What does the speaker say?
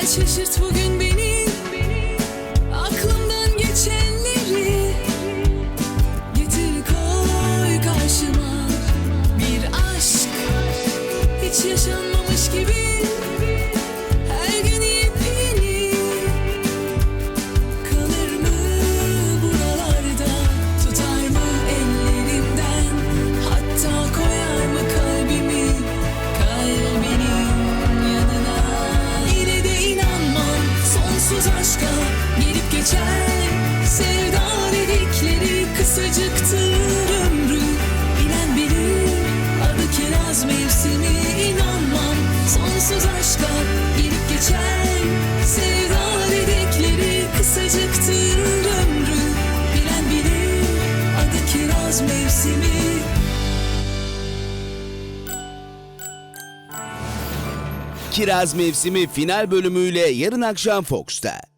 şaşırt bugün beni. Aklımdan geçenleri Getir koy karşıma. Bir aşk hiç yaşanmamış gibi Gelip geçer. Sevda dedikleri kısacıktır ömrü. Bilen bilir adı kiraz mevsimi inanmam. Sonsuz aşka gelip geçer. Sevda dedikleri kısacıktır ömrü. Bilen bilir adı kiraz mevsimi. Kiraz Mevsimi final bölümüyle yarın akşam Fox'ta.